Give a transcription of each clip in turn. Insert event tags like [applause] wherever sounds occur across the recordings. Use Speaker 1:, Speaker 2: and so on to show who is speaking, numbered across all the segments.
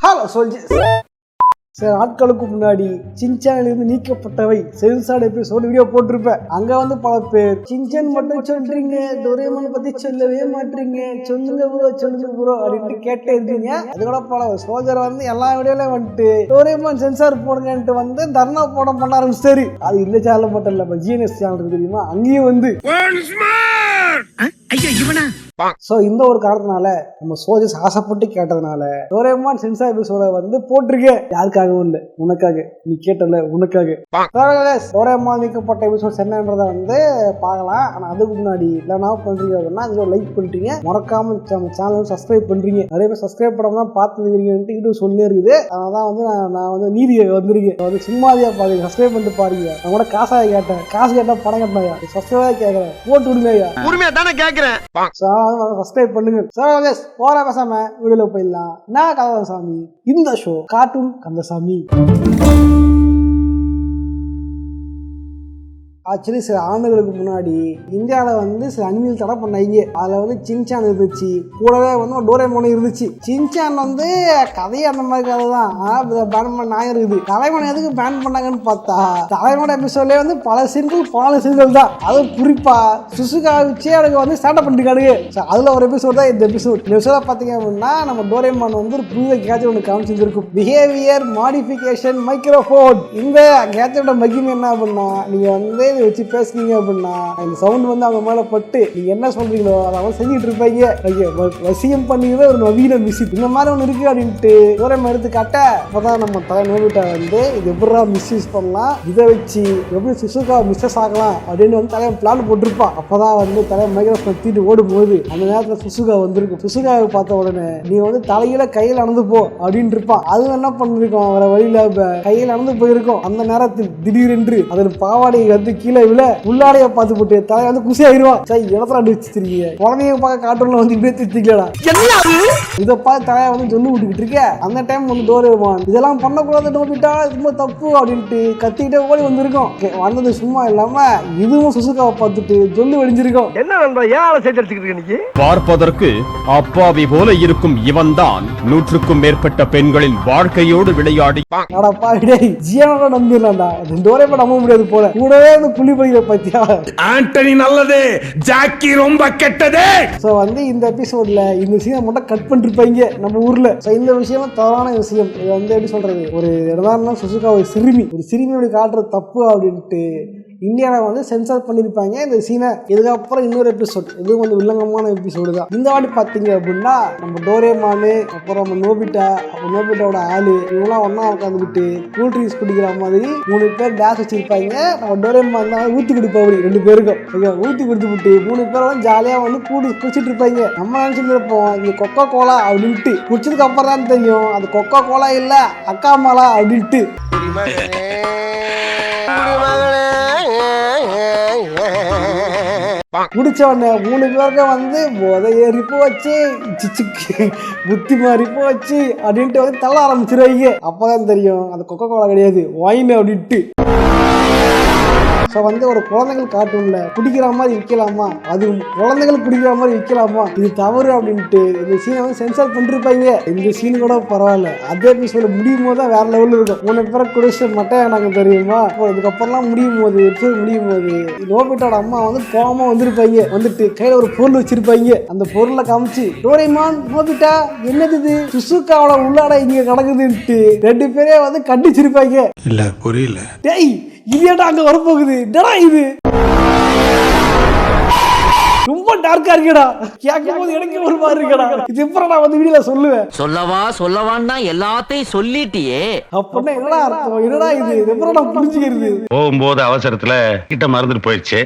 Speaker 1: Hello soldiers சில நாட்களுக்கு முன்னாடி சின்சானில் இருந்து நீக்கப்பட்டவை சென்சார்ட் எபிசோடு வீடியோ போட்டிருப்பேன். அங்க வந்து பல பேர் சின்சான் மட்டும் சொல்றீங்க டொரேமான் பத்தி சொல்லவே மாட்டீங்க சொல்லுங்க ப்ரோ சொல்லுங்க ப்ரோ அப்படின்ட்டு கேட்டே இருக்கீங்க அது கூட பல சோல்ஜர் வந்து எல்லா வீடியோலயும் வந்துட்டு டொரேமான் சென்சார் போடுங்கன்ட்டு வந்து தர்ணா போட பண்ண ஆரம்பிச்சிட்டாரு அது இந்த சேனல் மட்டும் இல்ல ஜிஎன்எஸ் சேனல் இருக்கு தெரியுமா? அங்கேயும் வந்து
Speaker 2: ஐயோ இவனா?
Speaker 1: ஸோ இந்த ஒரு காரணத்தினால நம்ம சோஜஸ் ஆசைப்பட்டு கேட்டதுனால டோரேமான் சென்சார் எபிசோட வந்து போட்டிருக்கேன் யாருக்காகவும் இல்லை உனக்காக. நீ கேட்டல உனக்காக. டோரேமான் நீக்கப்பட்ட எபிசோட்ஸ் என்னன்றதை வந்து பார்க்கலாம். ஆனால் அதுக்கு முன்னாடி இல்லைனா பண்றீங்க அப்படின்னா அதில் லைக் பண்ணிட்டீங்க. மறக்காம நம்ம சேனல் சப்ஸ்கிரைப் பண்றீங்க. நிறைய பேர் சப்ஸ்கிரைப் பண்ணாம தான் பார்த்துருக்கீங்கன்ட்டு இது சொல்லி இருக்குது. அதனால தான் வந்து நான் வந்து நீதி வந்திருக்கேன். வந்து சும்மாதியா பாருங்க. சப்ஸ்கிரைப் பண்ணிட்டு பாருங்க. நான் கூட காசாக கேட்டேன். காசு கேட்டால் பணம் கட்டினாயா சப்ஸ்கிரைப் கேட்குறேன். போட்டு விடுங்க ஐயா.
Speaker 2: உரிமையா தானே கேக்குறேன்
Speaker 1: சப்ஸ்கிரைப் பண்ணுங்க. சார் போற பேசாம வீடியோல போயிடலாம். நான் கந்தசாமி இந்த ஷோ கார்ட்டூன் கந்தசாமி. ஆக்சுவலி சில ஆண்டுகளுக்கு முன்னாடி இந்தியாவில் வந்து சில அனிமல் தடை பண்ணாங்க. அதில் வந்து சின்சான் இருந்துச்சு. கூடவே வந்து டோரேமோன் இருந்துச்சு. சின்சான் வந்து கதையே அந்த மாதிரி கதை தான். பேன் பண்ண நாயம் இருக்குது. தலைவன் எதுக்கு பேன் பண்ணாங்கன்னு பார்த்தா தலைவனோட எபிசோட்லேயே வந்து பல சீன்கள் பல சீன்கள் தான். அதுவும் குறிப்பாக சுசுகா வச்சு வந்து ஸ்டார்ட் பண்ணிருக்கானுங்க. ஸோ அதில் ஒரு எபிசோட் தான் இந்த எபிசோட் இந்த எபிசோட பார்த்தீங்க அப்படின்னா நம்ம டோரேமான் வந்து ஒரு புது கேஜெட் ஒன்று காமிச்சிருந்துருக்கும். பிஹேவியர் மாடிஃபிகேஷன் மைக்ரோஃபோன் இந்த கேஜெட்டோட மகிமை என்ன அப்படின்னா நீங்கள் வந்து இதை வச்சு பேசுனீங்க அப்படின்னா இந்த சவுண்ட் வந்து அவங்க மேலே பட்டு நீங்கள் என்ன சொல்கிறீங்களோ அதை அவன் செஞ்சுட்டு இருப்பாங்க. ஐயோ வசியம் பண்ணிக்கிறத ஒரு நவீன மிஸ் இந்த மாதிரி ஒன்று இருக்குது அப்படின்ட்டு தூரம் எடுத்து காட்ட அப்பதான் நம்ம தலை நோவிட்டா வந்து இது எப்படா மிஸ்யூஸ் பண்ணலாம்? இதை வச்சு எப்படி சுசுகா மிஸ்ஸஸ் ஆகலாம்? அப்படின்னு வந்து தலைவன் பிளான் போட்டிருப்பான் அப்பதான் வந்து தலைவன் மைக்ரோஃபோன் தீட்டு ஓடும்போது அந்த நேரத்தில் சுசுகா வந்திருக்கும். சுசுகாவை பார்த்த உடனே நீ வந்து தலையில கையில் நடந்து போ அப்படின்னு இருப்பான். அது என்ன பண்ணிருக்கோம்? அவரை வழியில் இப்போ கையில் நடந்து போயிருக்கோம். அந்த நேரத்தில் திடீரென்று அதன் பாவாடை வந்து கீழே கீழே விழ உள்ளாடைய பார்த்து போட்டு தலை வந்து குசி ஆயிருவான் சரி இடத்துல அடி வச்சிருக்கீங்க குழந்தைங்க பார்க்க காட்டுல வந்து இப்படியே திட்டிக்கலடா இதை பார்த்து தலையை வந்து சொல்லி விட்டுக்கிட்டு இருக்க. அந்த டைம் வந்து டோரேமான் இதெல்லாம் பண்ணக்கூடாது நோபிட்டா இது ரொம்ப தப்பு அப்படின்ட்டு கத்திக்கிட்டே ஓடி வந்திருக்கோம். வந்தது சும்மா இல்லாம இதுவும் சுசுகாவை பார்த்துட்டு சொல்லி வடிஞ்சிருக்கோம்.
Speaker 2: என்ன நண்பா ஏன் சேர்த்து அடிச்சுக்கிட்டு
Speaker 3: பார்ப்பதற்கு அப்பாவி போல இருக்கும் இவன்தான் நூற்றுக்கும் மேற்பட்ட பெண்களின் வாழ்க்கையோடு விளையாடி
Speaker 1: ஜியானோட நம்பிடலாம்டா. இது டோரேமான் நம்ப முடியாது போல. கூடவே வந்து புள்ளி படிக்கிற பத்தியா?
Speaker 4: ஆண்டனி நல்லது ஜாக்கி ரொம்ப கெட்டது.
Speaker 1: ஸோ வந்து இந்த எபிசோட்ல இந்த சீனை மட்டும் கட் பண்ணிருப்பாங்க நம்ம ஊர்ல. ஸோ இந்த விஷயம் தவறான விஷயம். இது வந்து எப்படி சொல்றது? ஒரு இடதான சுசுகா ஒரு சிறுமி. ஒரு சிறுமியோட காட்டுற தப்பு அப்படின்ட்டு இந்தியாவை வந்து சென்சார் பண்ணியிருப்பாங்க. இந்த சீனை இதுக்கப்புறம் இன்னொரு எபிசோட் இது கொஞ்சம் வில்லங்கமான எபிசோடு தான். இந்த வாட்டி பார்த்தீங்க அப்படின்னா நம்ம டோரேமானு அப்புறம் நம்ம நோபிட்டா அப்புறம் நோபிட்டாவோட ஆளு இவங்களாம் ஒன்றா உட்காந்துக்கிட்டு கூல் ட்ரிங்க்ஸ் குடிக்கிற மாதிரி மூணு பேர் டேஸ் வச்சிருப்பாங்க. நம்ம டோரேமான் தான் ஊற்றி கொடுப்பாங்க ரெண்டு பேருக்கும். ஓகே ஊற்றி கொடுத்து விட்டு மூணு பேரும் ஜாலியாக வந்து கூடி குடிச்சிட்டு இருப்பாங்க. நம்ம நினச்சிட்டு இங்கே கொக்கோ கோலா அப்படின்ட்டு. குடிச்சதுக்கு அப்புறம் தான் தெரியும் அது கொக்கோ கோலா இல்லை அக்கா மாலா அப்படின்ட்டு குடிச்ச மூணு பேருக்கு வந்து போதை ஏறி போச்சு சிச்சுக்கு புத்தி மாறி போச்சு அப்படின்ட்டு வந்து தள்ள ஆரம்பிச்சிருவாங்க அப்போதான் தெரியும் அது கொக்கோ கோலா கிடையாது ஒயின் அப்படின்ட்டு. ஸோ வந்து ஒரு குழந்தைகள் கார்ட்டூன்ல குடிக்கிற மாதிரி விற்கலாமா அது குழந்தைகள் குடிக்கிற மாதிரி விற்கலாமா இது தவறு அப்படின்ட்டு இந்த சீனை வந்து சென்சார் பண்ணிருப்பாங்க. இந்த சீன் கூட பரவாயில்ல. அதே எபிசோட முடியும் போது தான் வேற லெவலில் இருக்கும். மூணு பேரை குடிச்சு மட்டும் எனக்கு தெரியுமா? இதுக்கப்புறம்லாம் முடியும் போது எபிசோட் முடியும் போது நோபிட்டோட அம்மா வந்து கோவமா வந்திருப்பாங்க. வந்துட்டு கையில ஒரு பொருள் வச்சிருப்பாங்க. அந்த பொருளை காமிச்சு டோரேமான் நோபிட்டா என்னது இது? சுசுக்காவோட உள்ளாட இங்க கிடக்குதுன்ட்டு. ரெண்டு பேரே வந்து கண்டிச்சிருப்பாங்க.
Speaker 4: இல்ல புரியல.
Speaker 1: டேய் இது ஏன்டா அங்க வரப்போகுது. என்னடா இது? டார்க்கா இருக்கடா. கேட்கும் போது எனக்கு ஒரு மாதிரி இருக்கடா. இது எப்பறம் நான் வந்து வீடியோல சொல்லுவேன்.
Speaker 5: சொல்லவா சொல்லவான்னா எல்லாத்தையும் சொல்லிட்டியே.
Speaker 1: அப்படின்னா என்னடா அர்த்தம்? என்னடா இது? இது எப்பறம் நான் புரிஞ்சுக்கிறது?
Speaker 6: போகும்போது அவசரத்துல கிட்ட மறந்துட்டு போயிடுச்சு.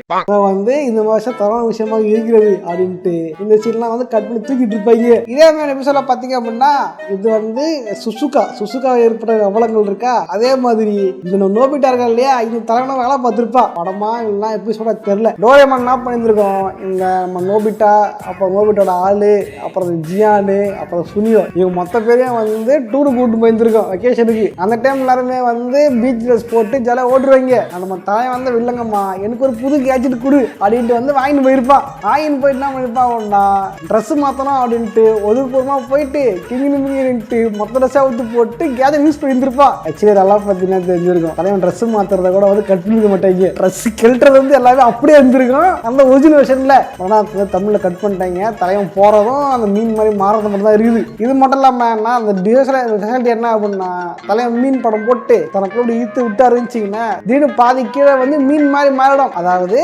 Speaker 1: வந்து இந்த வருஷம் தரமான விஷயமா இருக்கிறது அப்படின்ட்டு. இந்த சீன்லாம் வந்து கட் பண்ணி தூக்கிட்டு இருப்பாங்க. இதே மாதிரி எபிசோட பாத்தீங்க அப்படின்னா இது வந்து சுசுகா. சுசுகா ஏற்பட்ட அவலங்கள் இருக்கா? அதே மாதிரி இந்த நோபிட்டா இருக்கா இல்லையா? இந்த தலைவனை வேலை பார்த்திருப்பா. படமா இல்லைன்னா எபிசோட தெரியல. டோரேமான் என்ன பண்ணியிருந்திருக்கோம்? இந்த நம்ம நோபிட்டா அப்புறம் நோபிட்டோட ஆள் அப்புறம் இந்த ஜியானு அப்புறம் சுனியோ. இவங்க மொத்த பேரையும் வந்து டூரு கூட்டு போயிருந்துருக்கோம் வெக்கேஷனுக்கு அந்த டைம் எல்லாருமே வந்து பீச் ட்ரெஸ் போட்டு ஜாலியாக ஓடுருவாங்க நம்ம தாய் வந்து வில்லங்கம்மா எனக்கு ஒரு புது கேட்ஜெட் கொடு அப்படின்ட்டு வந்து வாங்கிட்டு போயிருப்பான் வாங்கிட்டு போயிட்டு என்ன பண்ணிருப்பான்னா ட்ரெஸ் மாற்றணும் அப்படின்ட்டு ஒதுக்குப்புறமா போயிட்டு கிங்கினு மிங்கிட்டு மொத்த ட்ரெஸ்ஸாக ஊற்றி போட்டு கேஜெட் யூஸ் பண்ணியிருந்துருப்பான் ஆக்சுவலி நல்லா பார்த்தீங்கன்னா தெரிஞ்சிருக்கும். தலைவன் ட்ரெஸ் மாற்றுறத கூட வந்து கட் பண்ணிக்க மாட்டாங்க ட்ரெஸ் கெல்ட்டுறது வந்து எல்லாமே அப்படியே இருந்திருக்கும். அந்த ஒரிஜினல் வெர்ஷனில் ஆனால் தமிழில் கட் பண்ணிட்டாங்க. தலைவன் போகிறதும் அந்த மீன் மாதிரி மாறுறது மட்டும் தான் இருக்குது. இது மட்டும் இல்லாமல் அந்த ஸ்பெஷாலிட்டி என்ன அப்படின்னா தலைவன் மீன் படம் போட்டு தனக்குள்ள இழுத்து விட்டா இருந்துச்சிங்கன்னா திடீர்னு பாதி கீழே வந்து மீன் மாதிரி மாறிடும். அதாவது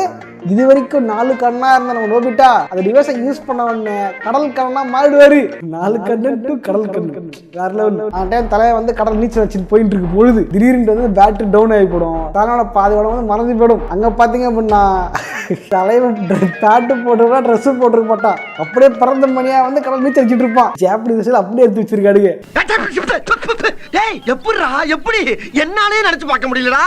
Speaker 1: இது வரைக்கும் நாலு கண்ணா இருந்த நம்ம நோபிட்டா அந்த டிவைஸை யூஸ் பண்ண உடனே கடல் கண்ணா மாறிடுவாரு. நாலு கண்ணு டு கடல் கண்ணு. வேற லெவல் அந்த டைம் தலையை வந்து கடல் நீச்சல் வச்சுட்டு போயிட்டு இருக்கு பொழுது திடீர்னு வந்து பேட்டரி டவுன் ஆகி போடும். தலையோட பாதி உடம்பு வந்து மறந்து போயிடும். அங்க பாத்தீங்க அப்படின்னா தலைவன் பேட்டு போட்டுருப்பா ட்ரெஸ் போட்டுருக்க மாட்டான் அப்படியே பிறந்த மணியா வந்து கடல் நீச்சல் வச்சுட்டு இருப்பான். ஜாப்பனீஸ் அப்படியே எடுத்து வச்சிருக்காடுங்க
Speaker 2: எப்படிடா எப்படி? என்னாலே நினைச்சு பார்க்க முடியலடா.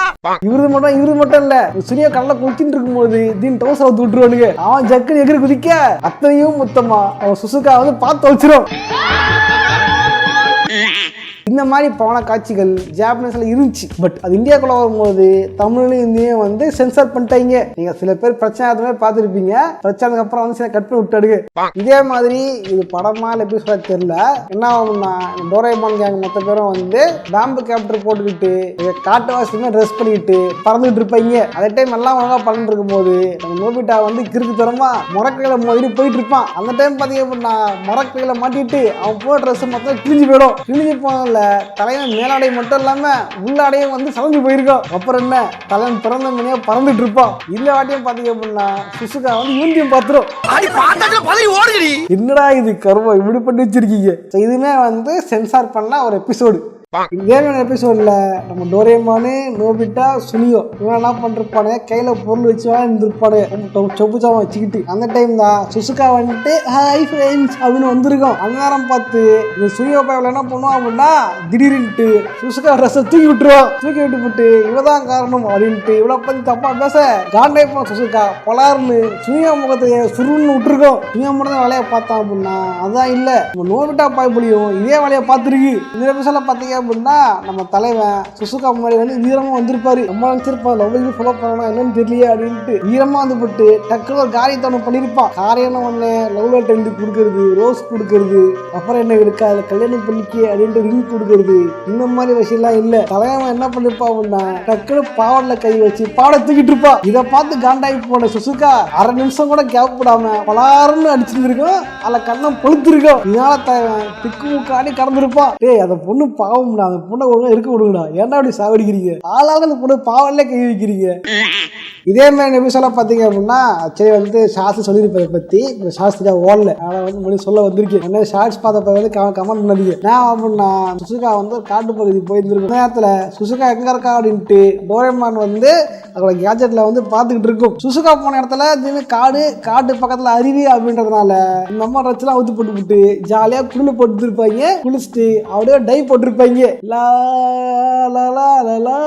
Speaker 1: இவரு மட்டும் இவரு மட்டும் இல்ல. சூர்யா கடல குளிச்சுட்டு இருக்கும்போது தீன் டோஸ் அவுத்து விட்டுருவானுங்க. அவன் ஜக்குன்னு எகிரி குதிக்க. அத்தனையும் மொத்தமா அவன் சுசுக்கா வந்து பார்த்து வச்சிரும் [laughs] இந்த மாதிரி பவன காட்சிகள் ஜாப்பனீஸில் இருந்துச்சு. பட் அது இந்தியாக்குள்ளே வரும்போது தமிழ்லையும் இந்தியும் வந்து சென்சார் பண்ணிட்டாங்க. நீங்கள் சில பேர் பிரச்சனை ஆகுது பார்த்துருப்பீங்க. பிரச்சனைக்கு அப்புறம் வந்து சில கட் பண்ணி விட்டாடுங்க இதே மாதிரி இது படமா இல்லை எப்படி சொல்ல தெரியல. என்ன ஆகும்னா டோரேமான் கேங் மொத்த பேரும் வந்து பேம்பு கேப்டர் போட்டுக்கிட்டு இதை வாசலுமே ட்ரெஸ் பண்ணிக்கிட்டு பறந்துகிட்டு இருப்பாங்க. அதே டைம் எல்லாம் ஒழுங்காக பண்ணிட்டு இருக்கும்போது நம்ம நோபிட்டா வந்து கிறுக்கு தரமா முறக்கையில மோதிட்டு போயிட்டு இருப்பான். அந்த டைம் பார்த்தீங்க அப்படின்னா முறக்கையில மாட்டிட்டு அவன் போன ட்ரெஸ் மொத்தம் கிழிஞ்சு போயிடும். கிழிஞ்சு போனதுல தலைவன் மேலாடை மட்டும் இல்லாம உள்ளாடையும் வந்து சமைஞ்சு போயிருக்கோம். அப்புறம் என்ன? தலைவன் பிறந்த மணியா பறந்துட்டு இருப்பான். இந்த வாட்டியும் பாத்தீங்க அப்படின்னா சுசுகா வந்து யூனியம் பாத்துரும். என்னடா இது கருவம் இப்படி பண்ணி வச்சிருக்கீங்க. So, இதுவுமே வந்து சென்சார் பண்ண ஒரு எபிசோடு இதேமான எபிசோடில் நம்ம டோரேமானு நோபிட்டா சுனியோ இவன் என்ன பண்ணிருப்பானு கையில் பொருள் வச்சு இருந்திருப்பானு சொப்பு சாமம் வச்சுக்கிட்டு. அந்த டைம் தான் சுசுகா வந்துட்டு ஹாய் ஃப்ரெண்ட்ஸ் அப்படின்னு வந்திருக்கோம். அந்த நேரம் பார்த்து இந்த சுனியோ பயவில் என்ன பண்ணுவான் அப்படின்னா திடீர்னுட்டு சுசுகா ட்ரெஸ்ஸை தூக்கி விட்டுருவோம் தூக்கி விட்டு விட்டு இவதான் காரணம் அப்படின்ட்டு இவ்வளோ பத்தி தப்பா பேச காண்டாய் போன சுசுகா. பலார்னு சுனியா முகத்தை சுருன்னு விட்டுருக்கோம். சுனியா மட்டும் தான் வேலையை பார்த்தான் அப்படின்னா அதான் இல்லை. நம்ம நோபிட்டா பாய்புலியும் இதே வேலையை பார்த்துருக்கு. இந்த எபிசோட பார்த்தீங்க அப்படின்னா நம்ம தலைவன் சுசுகா முன்னாடி வந்து வீரமாக வந்திருப்பாரு. நம்ம நினச்சிருப்பான் லவ் இது ஃபாலோ பண்ணணும் என்னன்னு தெரியலையே அப்படின்ட்டு வீரமாக வந்து போட்டு டக்குனு ஒரு காரியத்தை ஒன்று பண்ணியிருப்பான் காரியம் ஒன்று லவ் லெட்டர் எழுதி கொடுக்கறது ரோஸ் கொடுக்கறது அப்புறம் என்ன இருக்கா? அதில் கல்யாணம் பண்ணிக்க அப்படின்ட்டு ரிங் கொடுக்கறது. இந்த மாதிரி விஷயம்லாம் இல்லை. தலைவன் என்ன பண்ணிருப்பான் அப்படின்னா டக்குனு பாவடில் கை வச்சு பாவடை தூக்கிட்டு இருப்பான். இதை பார்த்து காண்டாகி போன சுசுகா அரை நிமிஷம் கூட கேப் விடாம பலாருன்னு அடிச்சிருந்துருக்கோம். அதில் கண்ணம் பொழுத்திருக்கோம். இதனால தலைவன் திக்கு முக்காடி கடந்திருப்பான். ஏய் அந்த பொண்ணு பாவம் பாவம்டா அந்த பொண்ணை ஒழுங்கா இருக்க விடுங்கடா. ஏன்டா அப்படி சாவடிக்கிறீங்க? ஆளாக அந்த பொண்ணு பாவம்ல கை வைக்கிறீங்க. இதே மாதிரி எபிசோட பார்த்தீங்க அப்படின்னா சரி வந்து சாஸ்திரி சொல்லியிருப்பதை பற்றி இந்த சாஸ்திரியா ஓடல. ஆனால் வந்து மணி சொல்ல வந்திருக்கேன். என்ன ஷார்ட்ஸ் பார்த்தப்ப வந்து கமெண்ட் பண்ணாதீங்க. நான் அப்படின்னா சுசுகா வந்து காட்டு பகுதி போயிருந்திருக்கும். நேரத்தில் சுசுகா எங்கே இருக்கா அப்படின்ட்டு டோரேமான் வந்து அதோட கேஜெட்டில் வந்து பார்த்துக்கிட்டு இருக்கும். சுசுகா போன இடத்துல திடீர்னு காடு காட்டு பக்கத்தில் அருவி அப்படின்றதுனால இந்த அம்மா ட்ரெஸ்லாம் ஊற்றி போட்டு விட்டு ஜாலியாக குளிர் போட்டு இருப்பாங்க குளிச்சுட்டு அப்படியே டை போட்டிருப்பாங்க. அப்படியே லா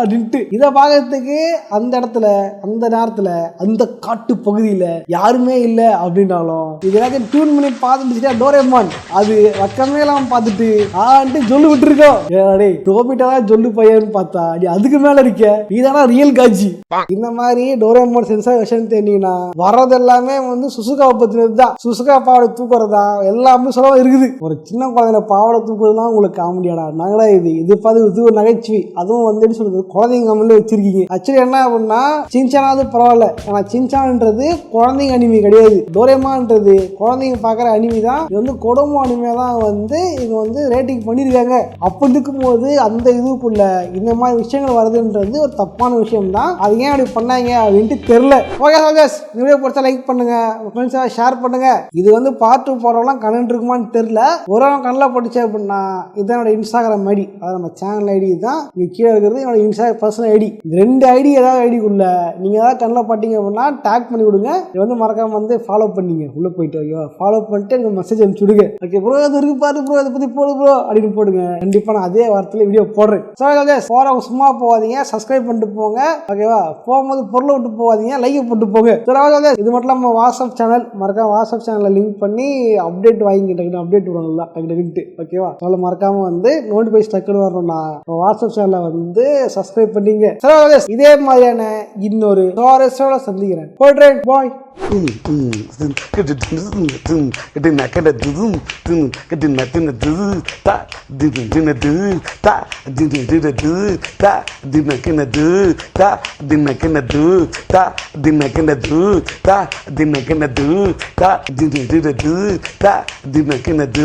Speaker 1: அப்படின்ட்டு. இதை பார்க்கறதுக்கு அந்த இடத்துல அந்த நேரத்தில் அந்த காட்டு பகுதியில் யாருமே இல்லை அப்படின்னாலும் இது டியூன் பண்ணி பார்த்துட்டு டோரேமான் அது வக்கமே இல்லாமல் பார்த்துட்டு ஆன்ட்டு சொல்லு விட்டுருக்கோம். ஏடே டோபிட்டா தான் சொல்லு பையன்னு பார்த்தா நீ அதுக்கு மேல இருக்க. நீதானா ரியல் காட்சி இந்த மாதிரி டோரேமான் சென்சார் விஷயம் தெரிஞ்சீங்கன்னா வர்றது எல்லாமே வந்து சுசுகாவை பத்தினது தான். சுசுகா பாவடை தூக்குறது தான் எல்லாமே சொல்ல இருக்குது. ஒரு சின்ன குழந்தைல பாவடை தூக்குறதுலாம் உங்களுக்கு காமெடியாடா நகடா இது. இது பார்த்து இது ஒரு நகைச்சுவை. அதுவும் வந்து எப்படி சொல்றது? குழந்தைங்க கம்மல வச்சிருக்கீங்க. ஆக்சுவலி என்ன அப்படின்னா சின்சானாவது பரவாயில்ல. ஆனா சின்சான்ன்றது குழந்தைங்க அனிமி கிடையாது. டோரேமான்றது குழந்தைங்க பார்க்குற அனிமி தான். இது வந்து கொடுமோ அனிமையாக தான் வந்து இது வந்து ரேட்டிங் பண்ணியிருக்காங்க. அப்படி இருக்கும்போது அந்த இதுக்குள்ள இந்த மாதிரி விஷயங்கள் வருதுன்றது ஒரு தப்பான விஷயம் தான் அது ஏன் அப்படி பண்ணாங்க அப்படின்ட்டு தெரில ஓகே சோகஸ் வீடியோ பிடிச்சா லைக் பண்ணுங்க. ஃப்ரெண்ட்ஸாக ஷேர் பண்ணுங்க. இது வந்து பார்த்து டூ போடுறவங்களாம் கண்ணன் இருக்குமான்னு தெரில ஒரு கண்ணில் போட்டுச்சு அப்படின்னா இதனுடைய என்னோட இன்ஸ்டாகிராம் ஐடி அதாவது நம்ம சேனல் ஐடி தான் இங்கே கீழே இருக்கிறது என்னோட இன்ஸ்டா பர்சனல் ஐடி ரெண்டு ஐடி ஏதாவது ஐடிக்குள்ள நீங்கள் ஏதாவது கண்ணில் பார்த்தீங்க அப்படின்னா டேக் பண்ணி கொடுங்க இது வந்து மறக்காம வந்து ஃபாலோ பண்ணீங்க. உள்ளே போயிட்டு ஐயோ ஃபாலோ பண்ணிட்டு எனக்கு மெசேஜ் அனுப்பிச்சு விடுங்க. ஓகே ப்ரோ அது இருக்கு பாரு ப்ரோ அதை பற்றி போடு ப்ரோ அப்படின்னு போடுங்க. கண்டிப்பாக நான் அதே வாரத்தில் வீடியோ போடுறேன். ஸோ போகிறவங்க சும்மா போகாதீங்க. சப்ஸ்கிரைப் பண்ணிட்டு போங்க. ஓகேவா போகும்போது பொருளை விட்டு போகாதீங்க. லைக் போட்டு போங்க. சரி இது மட்டும் இல்லாமல் வாட்ஸ்அப் சேனல் மறக்காம வாட்ஸ்அப் சேனலில் லிங்க் பண்ணி அப்டேட் வாங்கி டக்குனு அப்டேட் விடுவாங்கல்ல டக்கு டக்குன்ட்டு. ஓகேவா அதில் மறக்காம வந்து வந்து நோட்டிஃபைஸ் டக்குன்னு வரணும்னா வாட்ஸ்அப் சேனலை வந்து சப்ஸ்கிரைப் பண்ணிங்க இதே மாதிரியான இன்னொரு சுவாரஸ்யோட சந்திக்கிறேன் போடுறேன் பாய்
Speaker 7: தினக்கினது தினக்கினது